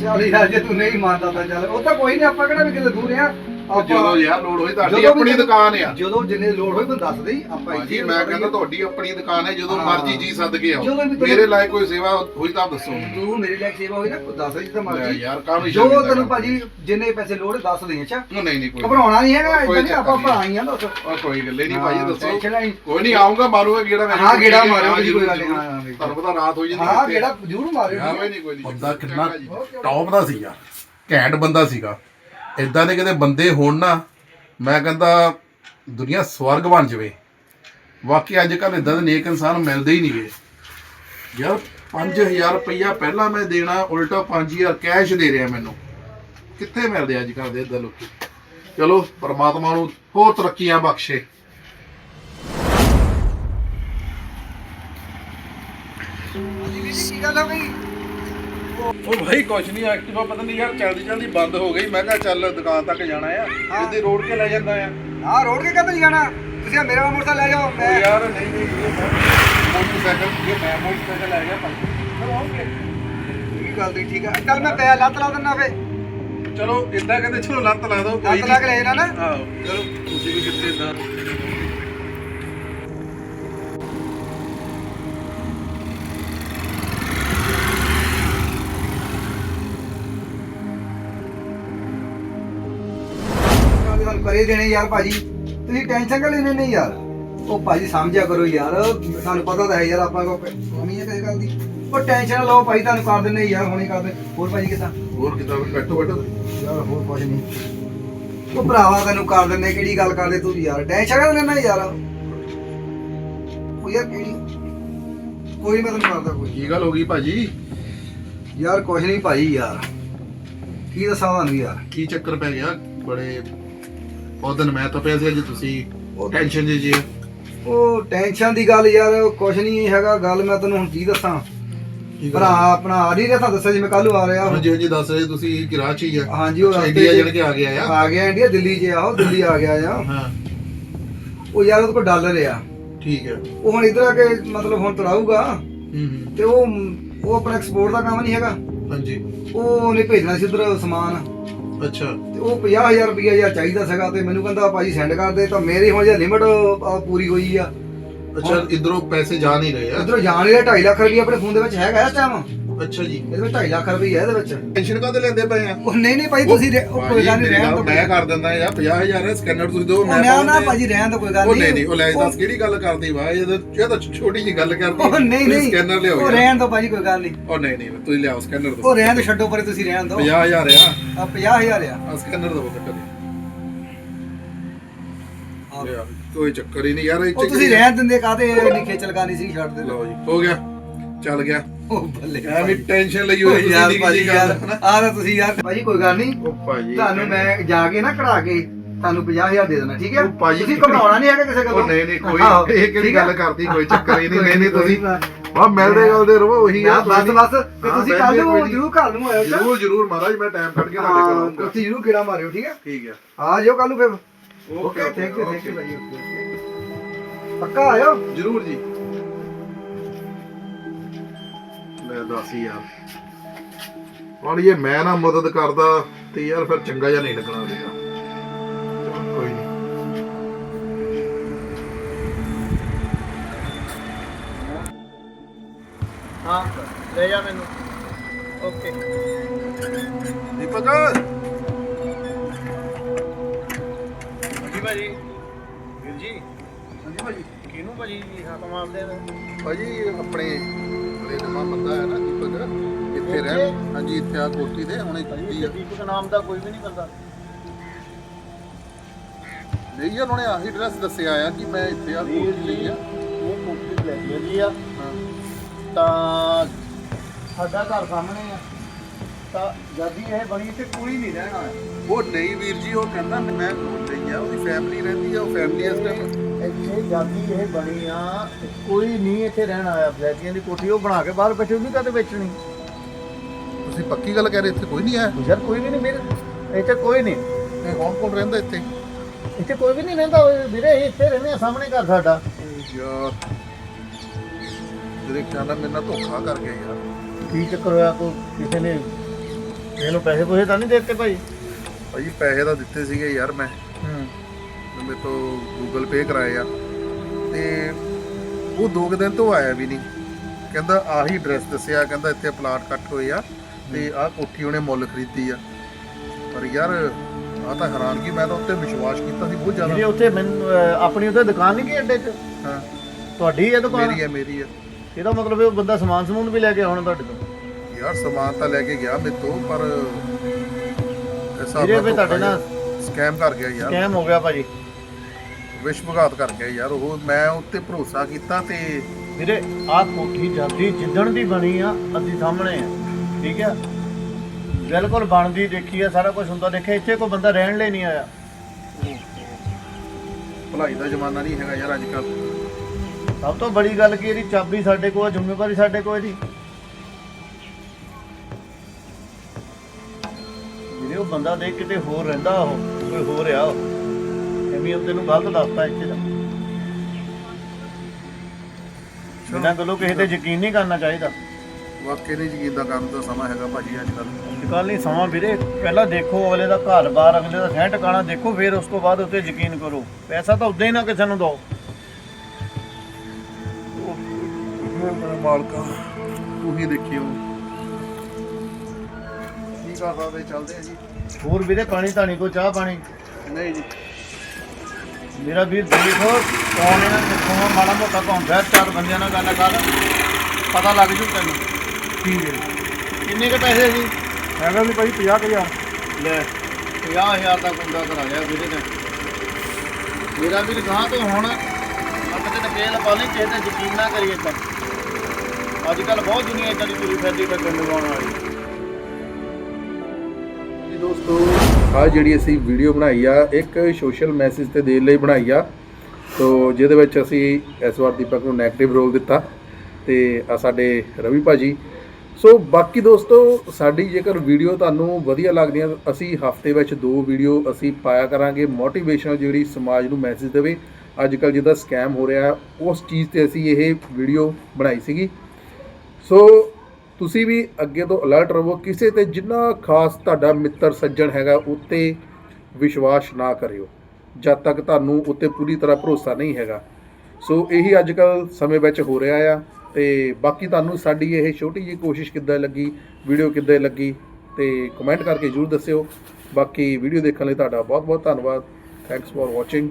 ਚੱਲ ਯਾਰ, ਜੇ ਤੂੰ ਨਹੀਂ ਮੰਨਦਾ ਤਾਂ ਚੱਲ। ਉਹ ਤਾਂ ਕੋਈ ਨਹੀਂ, ਆਪਾਂ ਕਿਹੜਾ ਵੀ ਕਿਤੇ ਦੂਰ ਆ। ਉਹ ਜਦੋਂ ਯਾਰ ਲੋੜ ਹੋਈ ਤੁਹਾਡੀ ਜਦੋਂ ਵੀ ਆਪਣੀ ਜਦੋਂ- ਦੁਕਾਨ ਆ ਜਦੋਂ ਜਿੰਨੇ ਲੋੜ ਹੋਈ ਮੈਨੂੰ ਦੱਸ ਦੇਈ ਆਪਾਂ ਭਾਜੀ ਮੈਂ ਕਹਿੰਦਾ ਤੁਹਾਡੀ ਆਪਣੀ ਦੁਕਾਨ ਹੈ ਜਦੋਂ ਹਾਂ। ਮਰਜ਼ੀ ਜੀ ਸੱਦ ਕੇ ਆਓ ਜਦੋਂ ਵੀ ਤੈਨੂੰ- ਮੇਰੇ ਲਈ ਕੋਈ ਸੇਵਾ ਹੋਈ ਤਾਂ ਦੱਸੋ ਤੂੰ ਮੇਰੇ ਲਈ ਸੇਵਾ ਹੋਈ ਨਾ ਕੋਈ ਦੱਸ ਦੇ ਜਿੱਦਾਂ ਲੈ ਮਰਜ਼ੀ ਯਾਰ ਕਾਹਨੂੰ ਜੋ ਸ਼ਰਮਿੰਦਾ ਤੈਨੂੰ ਕਰਨਾ? ਭਾਜੀ ਜਿੰਨੇ ਪੈਸੇ ਲੋੜ ਦੱਸ ਦੇ ਅੱਛਾ ਉਹ ਨਹੀਂ ਨਹੀਂ ਕੋਈ ਘਬਰਾਉਣਾ ਨਹੀਂ ਹੈਗਾ ਕੋਈ ਇਦਾਂ ਨਹੀਂ ਆਪਾਂ ਚੱਕਰ ਨਹੀਂ। ਭਰਾ ਹੀ ਆ ਦੱਸ ਉਹ ਕੋਈ ਗੱਲ ਹੀ ਨਹੀਂ ਹਾਂ, ਭਾਜੀ ਦੱਸੋ ਟੈਨਸ਼ਨ ਨਹੀਂ। ਕੋਈ ਨਹੀਂ ਆਉਂਗਾ ਮਾਰੂਗਾ ਗੇੜਾ ਵੈਸੇ ਹਾਂ, ਗੇੜਾ ਹਾਂ, ਮਾਰਿਓ, ਕੋਈ ਜ਼ਰੂਰ, ਗੱਲ ਨਹੀਂ, ਜ਼ਰੂਰ। ਹਾਂ, ਹਾਂ, ਤੁਹਾਨੂੰ ਪਤਾ ਰਾਤ ਹੋ ਜਾਂਦੀ ਹਾਂ ਕਿੱਥੇ। ਕਿਹੜਾ ਜ਼ਰੂਰ ਮਾਰਿਓ ਹਾਂ ਕੋਈ ਨਹੀਂ ਕੋਈ ਨਹੀਂ ਬੰਦਾ ਕਿੰਨਾ। ਟੌਪ ਦਾ ਸੀਗਾ ਘੈਂਟ ਬੰਦਾ ਸੀਗਾ ਇਦਾਂ ਦੇ ਕਿਤੇ ਬੰਦੇ ਹੋਣ ਨਾ, ਮੈਂ ਕਹਿੰਦਾ ਦੁਨੀਆ ਸਵਰਗ ਬਣ ਜਾਵੇ। ਵਾਕਈ ਅੱਜ ਕੱਲ ਇਦਾਂ ਦੇ ਨੇਕ ਇਨਸਾਨ ਮਿਲਦੇ ਹੀ ਨਹੀਂਗੇ। ਯਾਰ 5000 ਰੁਪਈਆ ਪਹਿਲਾਂ ਮੈਂ ਦੇਣਾ, ਉਲਟਾ 5000 ਕੈਸ਼ ਦੇ ਰਿਹਾ ਮੈਨੂੰ। ਕਿੱਥੇ ਮਿਲਦੇ ਅੱਜ ਕੱਲ ਦੇ ਇਦਾਂ ਲੋਕੀ? ਚਲੋ, ਪਰਮਾਤਮਾ ਨੂੰ ਹੋਰ ਤਰੱਕੀਆਂ ਬਖਸ਼ੇ। ਕੀ ਗੱਲ ਹੋ ਗਈ? ਉਹ ਭਾਈ ਕੁਛ ਨਹੀਂ ਐਕਟਿਵਾ ਪਤਾ ਨਹੀਂ ਯਾਰ ਚਲਦੀ ਚਲਦੀ ਬੰਦ ਹੋ ਗਈ। ਮੈਂ ਕਿਹਾ ਚੱਲ ਦੁਕਾਨ ਤੱਕ ਜਾਣਾ ਆ। ਇਹਦੇ ਰੋਡ ਕੇ ਲੈ ਜਾਂਦਾ ਆ। ਹਾਂ ਰੋਡ ਕੇ ਕਦੋਂ ਜਾਣਾ? ਤੁਸੀਂ ਆਹ ਮੇਰਾ ਮੋਟਰਸਾਈਕਲ ਲੈ ਜਾਓ ਮੈਂ ਯਾਰ ਨਹੀਂ ਨਹੀਂ ਇਹ ਮੈਂ ਮੋਟਰਸਾਈਕਲ ਇਹ ਮੈਂ ਮੋਟਰਸਾਈਕਲ ਲੈ ਗਿਆ ਭਾਈ। ਚਲੋ ਆਉਂਗੇ ਕੀ ਗੱਲ ਦੀ ਠੀਕ ਆ। ਚੱਲ ਮੈਂ ਪੈ ਲੱਤ ਲਾ ਦਿੰਦਾ ਫੇ ਚਲੋ ਇਦਾਂ ਕਹਿੰਦੇ ਚਲੋ ਲੱਤ ਲਾ ਦਿਓ ਕੋਈ ਲੱਤ ਲਾ ਕੇ ਲੈ ਜਾਣਾ ਨਾ। ਆਹੋ ਚਲੋ ਤੁਸੀਂ ਵੀ ਕਿੱਥੇ ਇਦਾਂ ਕਰੇ ਦੇਣੇ ਯਾਰ ਭਾਜੀ। ਤੁਸੀਂ ਟੈਨਸ਼ਨ ਕਰ ਲੈਣੇ ਨਹੀਂ ਯਾਰ? ਉਹ ਭਾਜੀ ਸਮਝਿਆ ਕਰੋ ਯਾਰ। ਸਾਨੂੰ ਪਤਾ ਤਾਂ ਹੈ ਯਾਰ ਆਪਾਂ ਕੋ ਕਮੀ ਹੈ ਕਿਸੇ ਗੱਲ ਦੀ। ਉਹ ਟੈਨਸ਼ਨ ਨਾ ਲਓ ਭਾਈ ਤੁਹਾਨੂੰ ਕਰ ਦਿੰਦੇ ਯਾਰ ਹੁਣੇ ਕਰ ਦੇ ਹੋਰ ਭਾਜੀ ਕਿੱਦਾਂ? ਹੋਰ ਕਿਦਾਂ? ਬੈਠੋ ਬੈਠੋ ਯਾਰ ਹੋਰ ਕੁਝ ਨਹੀਂ। ਉਹ ਭਰਾਵਾ ਤੈਨੂੰ ਕਰ ਦਿੰਦੇ ਕਿਹੜੀ ਗੱਲ ਕਰਦੇ ਤੂੰ ਯਾਰ? ਟੈਨਸ਼ਨ ਕਰ ਲੈਣਾ ਯਾਰ? ਉਹ ਯਾਰ ਕਿਹੜੀ ਕੋਈ ਮੈਂ ਤੈਨੂੰ ਕਰਦਾ ਕੋਈ। ਕੀ ਗੱਲ ਹੋ ਗਈ ਭਾਜੀ? ਯਾਰ ਕੁਝ ਨਹੀਂ ਭਾਈ ਯਾਰ। ਕੀ ਦੱਸਾਂ ਤੁਹਾਨੂੰ ਯਾਰ? ਕੀ ਚੱਕਰ ਪੈ ਗਿਆ? ਬੜੇ ਉਹ ਦਿਨ ਮੈਂ ਤਾਂ ਪਿਆ ਸੀ ਅੱਜ ਤੁਸੀਂ ਉਹ- ਟੈਨਸ਼ਨ ਜੀ ਜੀ ਉਹ ਟੈਨਸ਼ਨ ਦੀ ਗੱਲ ਯਾਰ ਕੁਝ ਨਹੀਂ ਹੈਗਾ। ਗੱਲ ਮੈਂ ਤੈਨੂੰ ਹੁਣ ਕੀ ਦੱਸਾਂ? ਭਰਾ ਆਪਣਾ ਆ ਨਹੀਂ ਰਿਹਾ ਤਾਂ ਦੱਸਿਆ ਜਿਵੇਂ ਕੱਲ ਆ ਰਿਹਾ। ਉਹ। ਹਾਂਜੀ ਹਾਂਜੀ ਦੱਸ ਰਹੇ ਤੁਸੀਂ ਕਰਾਚੀ ਆ। ਹਾਂਜੀ ਉਹ ਇੰਡੀਆ ਜਣ ਕੇ ਆ ਗਿਆ ਆ? ਆ ਗਿਆ ਇੰਡੀਆ ਦਿੱਲੀ 'ਚ ਆ ਉਹ ਦਿੱਲੀ ਆ ਗਿਆ ਆ। ਹਾਂ। ਉਹ ਯਾਰ ਉਹਦੇ ਕੋਲ ਡਾਲਰ ਆ। ਠੀਕ ਹੈ ਉਹ ਹੁਣ ਇਧਰ ਆ ਕੇ ਮਤਲਬ ਹੁਣ ਤੜਾਊਗਾ ਹੂੰ ਹੂੰ। ਤੇ ਉਹ ਉਹ ਆਪਣਾ ਐਕਸਪੋਰਟ ਦਾ ਕੰਮ ਨਹੀਂ ਹੈਗਾ। ਹਾਂਜੀ। ਉਹ ਉਹਨੇ ਭੇਜਣਾ ਸੀ ਉਧਰ ਸਮਾਨ। ਅੱਛਾ। ਤੇ ਉਹ 50000 ਰੁਪਇਆ ਯਾਰ ਚਾਹੀਦਾ ਸੀਗਾ ਤੇ ਮੈਨੂੰ ਕਹਿੰਦਾ ਭਾਜੀ ਸੈਂਡ ਕਰ ਦੇ ਤਾਂ ਮੇਰੀ ਹੁਣ ਜੇ ਲਿਮਟ ਪੂਰੀ ਹੋਈ ਆ। ਅੱਛਾ ਇਧਰੋਂ ਪੈਸੇ ਜਾ ਨਹੀਂ ਰਹੇ ਆ। ਉਧਰੋਂ ਜਾਣ ਰਿਹਾ 2.5 ਲੱਖ ਰੁਪਇਆ ਆਪਣੇ ਫੋਨ ਦੇ ਵਿੱਚ ਹੈਗਾ ਇਸ ਟਾਈਮ ਅੱਛਾ ਜੀ ਇਹਦੇ ਵਿੱਚ 2.5 ਲੱਖ ਰੁਪਇਆ ਇਹਦੇ ਵਿੱਚ? ਟੈਨਸ਼ਨ ਕਾਹਦੇ ਲੈਂਦੇ ਪਏ ਆ? ਉਹ ਨਹੀਂ ਨਹੀਂ ਭਾਈ ਤੁਸੀਂ ਰਹਿ- ਉਹ ਕੋਈ ਗੱਲ ਨਹੀਂ ਰਹਿਣ ਦੋ ਮੈਂ ਕਰ ਦਿੰਦਾ ਯਾਰ 50000 ਹੈ ਸਕੈਨਰ ਤੁਸੀਂ ਦਿਓ ਉਹ ਨਾ ਨਾ। ਭਾਜੀ ਰਹਿਣ ਦੋ ਕੋਈ ਗੱਲ ਉਹ ਨਹੀਂ ਨਹੀਂ। ਉਹ ਲੈ ਦੱਸ ਕਿਹੜੀ ਗੱਲ ਕਰਦੀ ਵਾ? ਇਹ ਤਾਂ ਇਹ ਤਾਂ ਛੋਟੀ ਜੀ ਗੱਲ ਕਰਦੀ ਉਹ ਨਹੀਂ ਨਹੀਂ। ਸਕੈਨਰ ਲਿਆਓ ਉਹ ਯਾਰ। ਰਹਿਣ ਦੋ ਭਾਜੀ ਕੋਈ ਗੱਲ ਨਹੀਂ। ਉਹ ਨਹੀਂ ਨਹੀਂ ਤੁਸੀਂ ਲਿਆਓ ਸਕੈਨਰ ਦਿਓ। ਉਹ ਰਹਿਣ ਦੋ ਛੱਡੋ ਪਰੇ ਤੁਸੀਂ ਰਹਿਣ ਦੋ 50000 ਆ। ਆ 50000 ਆ। ਆ ਸਕੈਨਰ ਦਿਓ ਕੱਟ ਦੇ ਕੋਈ ਚੱਕਰ ਹੀ ਨਹੀਂ ਯਾਰ ਇਹ ਉਹ ਚੱਕਰ ਤੁਸੀਂ ਹੀ- ਰਹਿਣ ਦਿੰਦੇ ਕਾਤੇ ਇੰਨੀ ਖੇਚਲ ਕਰਨੀ ਸੀ ਛੱਡ ਦੇ ਲਓ ਜੀ ਹੋ ਗਿਆ। ਚੱਲ ਗਿਆ। ਉਹ ਬੱਲੇ ਐਵੇਂ ਟੈਨਸ਼ਨ ਲਈ ਹੋਈ ਯਾਰ ਭਾਜੀ ਯਾਰ। ਆ ਤਾਂ ਤੁਸੀਂ ਯਾਰ ਭਾਜੀ ਕੋਈ ਗੱਲ ਨਹੀਂ। ਉਹ ਭਾਜੀ ਤੁਹਾਨੂੰ ਮੈਂ ਜਾ ਕੇ ਨਾ ਕਢਾ ਕੇ ਤੁਹਾਨੂੰ 50000 ਦੇ ਦੇਣਾ ਠੀਕ ਹੈ? ਉਹ ਭਾਜੀ- ਤੁਸੀਂ ਘਬਰਾਉਣਾ ਨਹੀਂ ਹੈਗਾ ਕਿਸੇ ਗੱਲੋਂ? ਨਹੀਂ ਨਹੀਂ ਕੋਈ ਇਹ ਕਿਹੜੀ? ਗੱਲ ਕਰਦੀ ਕੋਈ ਚੱਕਰ ਹੀ ਨਹੀਂ ਨਹੀਂ ਨਹੀਂ ਤੁਸੀਂ। ਆ ਮਿਲਦੇ ਗਲਦੇ ਰਹੋ ਉਹੀ ਆ ਬਸ ਬਸ ਤੇ ਤੁਸੀਂ ਕੱਲ ਨੂੰ। ਜਰੂਰ ਘਰ ਨੂੰ ਆਇਓ ਚਾ ਜਰੂਰ ਜਰੂਰ ਮਹਾਰਾਜ ਮੈਂ ਟਾਈਮ ਕੱਢ ਕੇ ਤੁਹਾਡੇ ਕੋਲ ਆਉਂਗਾ। ਤੁਸੀਂ ਜਰੂਰ ਕਿਹੜਾ ਮਾਰਿਓ ਠੀਕ ਹੈ? ਠੀਕ ਹੈ। ਆ ਜਾਓ ਕੱਲ ਨੂੰ ਫਿਰ। Okay thank you thank you Bhai okay ਪੱਕਾ ਆਇਓ? ਜਰੂਰ ਜੀ। ਦੱਸ ਯਾਰ। ਹੁਣ ਜੇ ਮੈਂ ਨਾ ਮਦਦ ਕਰਦਾ ਤੇ ਯਾਰ ਫਿਰ ਚੰਗਾ ਜਿਹਾ ਨਹੀਂ ਲੱਗਣਾ ਸੀਗਾ। ਚਲੋ ਕੋਈ ਨਹੀਂ ਹਾਂ ਲੈ ਜਾ ਮੈਨੂੰ। ਓਕੇ ਦੀਪਕ। ਹਾਂਜੀ ਭਾਜੀ। ਵੀਰ ਜੀ। ਹਾਂਜੀ ਭਾਜੀ। ਕਿਹਨੂੰ ਭਾਜੀ ਹਾਕਮ ਆਉਂਦੇ ਨੇ ਭਾਜੀ ਆਪਣੇ ਬੜੇ ਨਵਾਂ ਬੰਦਾ ਹੈ ਨਾ ਦੀਪਕ। ਇੱਥੇ ਰਹਿ ਹਾਂਜੀ ਇੱਥੇ ਆ ਕੋਠੀ ਦੇ ਹੁਣੇ ਕੀਤੀ ਆ। ਦੀਪਕ ਨਾਮ ਦਾ ਕੋਈ ਵੀ ਨਹੀਂ ਬੰਦਾ। ਨਹੀਂ ਯਾਰ ਉਹਨੇ ਆਹੀ ਐਡਰੈਸ ਦੱਸਿਆ ਆ ਕਿ ਮੈਂ ਇੱਥੇ ਆ ਵੀਰ ਕੋਠੀ ਜੀ ਲਈ ਆ। ਇਹ ਕੋਠੀ ਲੈ ਲਈ ਆ। ਹਾਂ। ਤਾਂ ਸਾਡਾ ਘਰ ਸਾਹਮਣੇ ਆ। ਤਾਂ ਜਦ ਹੀ ਇਹ ਬਣੀ ਤੇ ਕੋਈ ਨਹੀਂ ਰਹਿਣਾ। ਉਹ ਨਹੀਂ ਵੀਰ ਜੀ ਉਹ ਕਹਿੰਦਾ ਮੈਂ ਕੋਲ ਲਈ ਆ ਉਹਦੀ ਫੈਮਿਲੀ ਰਹਿੰਦੀ ਆ ਉਹ ਫੈਮਿਲੀ ਇਸ ਟਾਈਮ ਇੱਥੇ ਜਦ ਹੀ ਇਹ ਬਣੀ ਆ। ਕੋਈ ਨਹੀਂ ਇੱਥੇ ਰਹਿਣ ਆਇਆ ਫਲੈਟੀਆਂ ਦੀ ਕੋਠੀ ਉਹ ਬਣਾ ਕੇ ਬਾਹਰ ਬੈਠੇ ਨਹੀਂ ਕਦੇ ਵੇਚਣੀ? ਤੁਸੀਂ ਪੱਕੀ ਗੱਲ ਕਹਿ ਰਹੇ ਇੱਥੇ ਕੋਈ ਨਹੀਂ ਆਇਆ ਯਾਰ ਕੋਈ ਵੀ ਨਹੀਂ ਮੇਰੇ ਇੱਥੇ ਕੋਈ ਨਹੀਂ। ਤੇ ਕੌਣ ਕੌਣ ਰਹਿੰਦਾ ਇੱਥੇ? ਇੱਥੇ ਕੋਈ ਵੀ ਨਹੀਂ ਰਹਿੰਦਾ ਵੀਰੇ ਅਸੀਂ ਇੱਥੇ ਰਹਿੰਦੇ ਆ ਸਾਹਮਣੇ ਘਰ ਸਾਡਾ। ਯਾਰ ਤੇਰੇ ਖਿਆਲ ਨਾਲ ਮੇਰੇ ਨਾਲ ਧੋਖਾ ਕਰ ਗਿਆ ਯਾਰ। ਕੀ ਚੱਕਰ ਹੋਇਆ ਕੋਈ ਕਿਸੇ ਨੇ ਇਹਨੂੰ ਪੈਸੇ ਪੂਸੇ ਤਾਂ ਨਹੀਂ ਦਿੱਤੇ ਭਾਈ? ਭਾਜੀ ਪੈਸੇ ਤਾਂ ਦਿੱਤੇ ਸੀਗੇ ਯਾਰ ਮੈਂ। ਹੂੰ ਮੇਰੇ ਤੋਂ ਗੂਗਲ ਪੇ ਕਰਾਏ ਆ ਤੇ ਉਹ ਦੋ ਕੁ ਦਿਨ ਤੋਂ ਆਇਆ ਵੀ ਨਹੀਂ। ਕਹਿੰਦਾ ਆਹੀ ਐਡਰੈਸ ਦੱਸਿਆ ਕਹਿੰਦਾ ਇੱਥੇ ਪਲਾਟ ਕੱਟ ਹੋਏ ਆ ਤੇ ਆਹ ਕੋਠੀ ਉਹਨੇ ਮੁੱਲ ਖਰੀਦੀ ਆ। ਪਰ ਯਾਰ ਆ ਤਾਂ ਹੈਰਾਨਗੀ ਮੈਂ ਤਾਂ ਉੱਤੇ ਵਿਸ਼ਵਾਸ ਕੀਤਾ ਸੀ ਬਹੁਤ ਜਿਹੜੇ ਜ਼ਿਆਦਾ ਉੱਥੇ ਮੈਨੂੰ ਅਹ, ਆਪਣੀ ਉੱਥੇ ਦੁਕਾਨ ਨਹੀਂ ਕੀ ਅੱਡੇ 'ਚ? ਹਾਂ। ਤੁਹਾਡੀ ਹੈ ਦੁਕਾਨ? ਮੇਰੀ ਆ ਮੇਰੀ ਆ। ਇਹਦਾ ਮਤਲਬ ਇਹ ਬੰਦਾ ਸਮਾਨ ਸਮੂਨ ਵੀ ਲੈ ਕੇ ਆਉਣਾ ਤੁਹਾਡੇ ਤੋਂ? ਯਾਰ ਸਮਾਨ ਤਾਂ ਲੈ ਕੇ ਗਿਆ ਮੇਰੇ ਤੋਂ ਪਰ ਵੀਰੇ, ਫਿਰ ਤੁਹਾਡੇ ਨਾਲ ਸਕੈਮ ਕਰ ਗਿਆ ਯਾਰ। ਸਕੈਮ ਹੋ ਗਿਆ ਭਾਜੀ। ਵਿਸ਼ਵਘਾਤ ਕਰ ਗਿਆ ਯਾਰ ਉਹ ਮੈਂ ਉੱਤੇ ਭਰੋਸਾ ਕੀਤਾ ਤੇ ਵੀਰੇ ਆਹ ਕੋਠੀ ਜਾਂਦੀ ਜਿੱਦਣ ਦੀ ਬਣੀ ਆ ਅਸੀਂ ਸਾਹਮਣੇ ਆ ਠੀਕ ਆ? ਬਿਲਕੁਲ ਬਣਦੀ ਦੇਖੀ ਆ ਸਾਰਾ ਕੁਝ ਹੁੰਦਾ ਦੇਖਿਆ ਇੱਥੇ ਕੋਈ ਬੰਦਾ ਰਹਿਣ ਲਈ ਨਹੀਂ ਆਇਆ। ਭਲਾਈ ਦਾ ਜ਼ਮਾਨਾ ਨਹੀਂ ਹੈਗਾ ਯਾਰ ਅੱਜ ਕੱਲ ਸਭ ਤੋਂ ਬੜੀ ਗੱਲ ਕੀ ਇਹਦੀ ਚਾਬੀ ਸਾਡੇ ਕੋਲ ਆ ਜ਼ਿੰਮੇਵਾਰੀ ਸਾਡੇ ਕੋਲ ਇਹਦੀ। ਜਿਹੜੇ ਉਹ ਬੰਦਾ ਦੇਖ ਕਿਤੇ ਹੋਰ ਰਹਿੰਦਾ ਉਹ ਕੋਈ ਹੋਰ ਆ ਉਹ। ਉਹ ਤੈਨੂੰ ਗਲਤ ਦੱਸਤਾ ਇੱਥੇ ਦਾ। ਬਿਨਾਂ ਗੱਲੋਂ ਕਿਸੇ ਤੇ ਯਕੀਨ ਨਹੀਂ ਕਰਨਾ ਚਾਹੀਦਾ। ਵਾਕਈ ਨਹੀਂ ਯਕੀਨ ਦਾ ਕਰਨ ਦਾ ਸਮਾਂ ਹੈਗਾ ਭਾਜੀ ਅੱਜ ਕੱਲ ਅੱਜ ਕੱਲ੍ਹ ਨਹੀਂ ਸਮਾਂ ਵੀਰੇ ਪਹਿਲਾਂ ਦੇਖੋ ਅਗਲੇ ਦਾ ਘਰ-ਬਾਰ ਅਗਲੇ ਦਾ ਸਹਿ ਟਿਕਾਣਾ ਦੇਖੋ ਫਿਰ ਉਸ ਤੋਂ ਬਾਅਦ ਉੱਤੇ ਯਕੀਨ ਕਰੋ। ਪੈਸਾ ਤਾਂ ਉਦਾਂ ਹੀ ਨਾ ਕਿਸੇ ਨੂੰ ਦਿਓ ਮੇਰੇ ਮਾਲਕਾ ਤੂੰ ਹੀ ਦੇਖਿਓ ਕੀ ਕਰ ਸਕਦੇ ਚੱਲਦੇ ਆ ਜੀ। ਹੋਰ ਵੀਰੇ ਪਾਣੀ ਧਾਣੀ ਕੋ ਚਾਹ ਪਾਣੀ? ਨਹੀਂ ਜੀ। ਮੇਰਾ ਵੀਰ ਦੇਖੋ ਕੌਣ ਇਹਨਾਂ ਕਿੱਥੋਂ ਮਾੜਾ ਮੋਟਾ ਘੁੰਮਦਾ ਚਾਰ ਬੰਦਿਆਂ ਨਾਲ ਗੱਲ ਕਰ। ਪਤਾ ਲੱਗ ਜੂ ਤੈਨੂੰ। ਠੀਕ ਹੈ। ਕਿੰਨੇ ਕੇ ਪੈਸੇ ਸੀ? ਹੈਗਾ ਵੀ ਭਾਈ 50000 ਲੈ 50000 ਦਾ ਬੰਦਾ ਕਰਾ ਲਿਆ ਵੀਰੇ ਨੇ। ਮੇਰਾ ਵੀਰ ਗਾਂ ਤੋਂ ਹੁਣ ਅੱਗ ਤੇ ਨਕੇਲ ਪਾ ਲਈ ਕਿਸੇ ਤੇ ਯਕੀਨ ਨਾ ਕਰੀਏ ਤਾਂ। ਅੱਜ ਕੱਲ ਬਹੁਤ ਦੁਨੀਆ ਇਦਾਂ ਦੀ ਤੁਰੀ ਫਿਰਦੀ ਠੱਗਣ ਲਗਾਉਣ ਵਾਲੀ। ਜੀ ਦੋਸਤੋ ਆ ਜਿਹੜੀ ਅਸੀਂ ਵੀਡੀਓ ਬਣਾਈ ਆ, ਇੱਕ ਸੋਸ਼ਲ ਮੈਸੇਜ ਤੇ ਦੇਣ ਲਈ ਬਣਾਈ ਆ। ਤੋ ਜਿਹਦੇ ਵਿੱਚ ਅਸੀਂ ਇਸ ਵਾਰ ਦੀਪਕ ਨੂੰ 네ਗੇਟਿਵ ਰੋਲ ਦਿੱਤਾ ਤੇ ਆ ਸਾਡੇ ਰਵੀ ਭਾਜੀ। ਸੋ ਬਾਕੀ ਦੋਸਤੋ, ਸਾਡੀ ਜੇਕਰ ਵੀਡੀਓ ਤੁਹਾਨੂੰ ਵਧੀਆ ਲੱਗਦੀ ਹੈ ਅਸੀਂ ਹਫ਼ਤੇ ਵਿੱਚ ਦੋ ਵੀਡੀਓ ਅਸੀਂ ਪਾਇਆ ਕਰਾਂਗੇ। ਮੋਟੀਵੇਸ਼ਨਲ ਜਿਹੜੀ ਸਮਾਜ ਨੂੰ ਮੈਸੇਜ ਦੇਵੇ। ਅੱਜ ਕੱਲ ਜਿਹਦਾ ਸਕੈਮ ਹੋ ਰਿਹਾ, ਉਸ ਚੀਜ਼ ਤੇ ਅਸੀਂ ਇਹ ਵੀਡੀਓ ਬਣਾਈ ਸੀਗੀ। ਸੋ ਤੁਸੀਂ ਵੀ ਅੱਗੇ ਤੋਂ ਅਲਰਟ ਰਹੋ, ਕਿਸੇ ਤੇ ਜਿੰਨਾ ਖਾਸ ਤੁਹਾਡਾ ਮਿੱਤਰ ਸੱਜਣ ਹੈਗਾ, ਉੱਤੇ ਵਿਸ਼ਵਾਸ ਨਾ ਕਰਿਓ। ਜਦ ਤੱਕ ਤੁਹਾਨੂੰ ਉੱਤੇ ਪੂਰੀ ਤਰ੍ਹਾਂ ਭਰੋਸਾ ਨਹੀਂ ਹੈਗਾ। ਸੋ ਇਹੀ ਅੱਜ ਕੱਲ ਸਮੇਂ ਵਿੱਚ ਹੋ ਰਿਹਾ ਆ ਤੇ ਬਾਕੀ ਤੁਹਾਨੂੰ ਸਾਡੀ ਇਹ ਛੋਟੀ ਜਿਹੀ ਕੋਸ਼ਿਸ਼ ਕਿੱਦਾਂ ਲੱਗੀ ਵੀਡੀਓ ਕਿੱਦਾਂ ਲੱਗੀ, ਤੇ ਕਮੈਂਟ ਕਰਕੇ ਜਰੂਰ ਦੱਸਿਓ। ਬਾਕੀ ਵੀਡੀਓ ਦੇਖਣ ਲਈ ਤੁਹਾਡਾ ਬਹੁਤ ਬਹੁਤ ਧੰਨਵਾਦ। Thanks for watching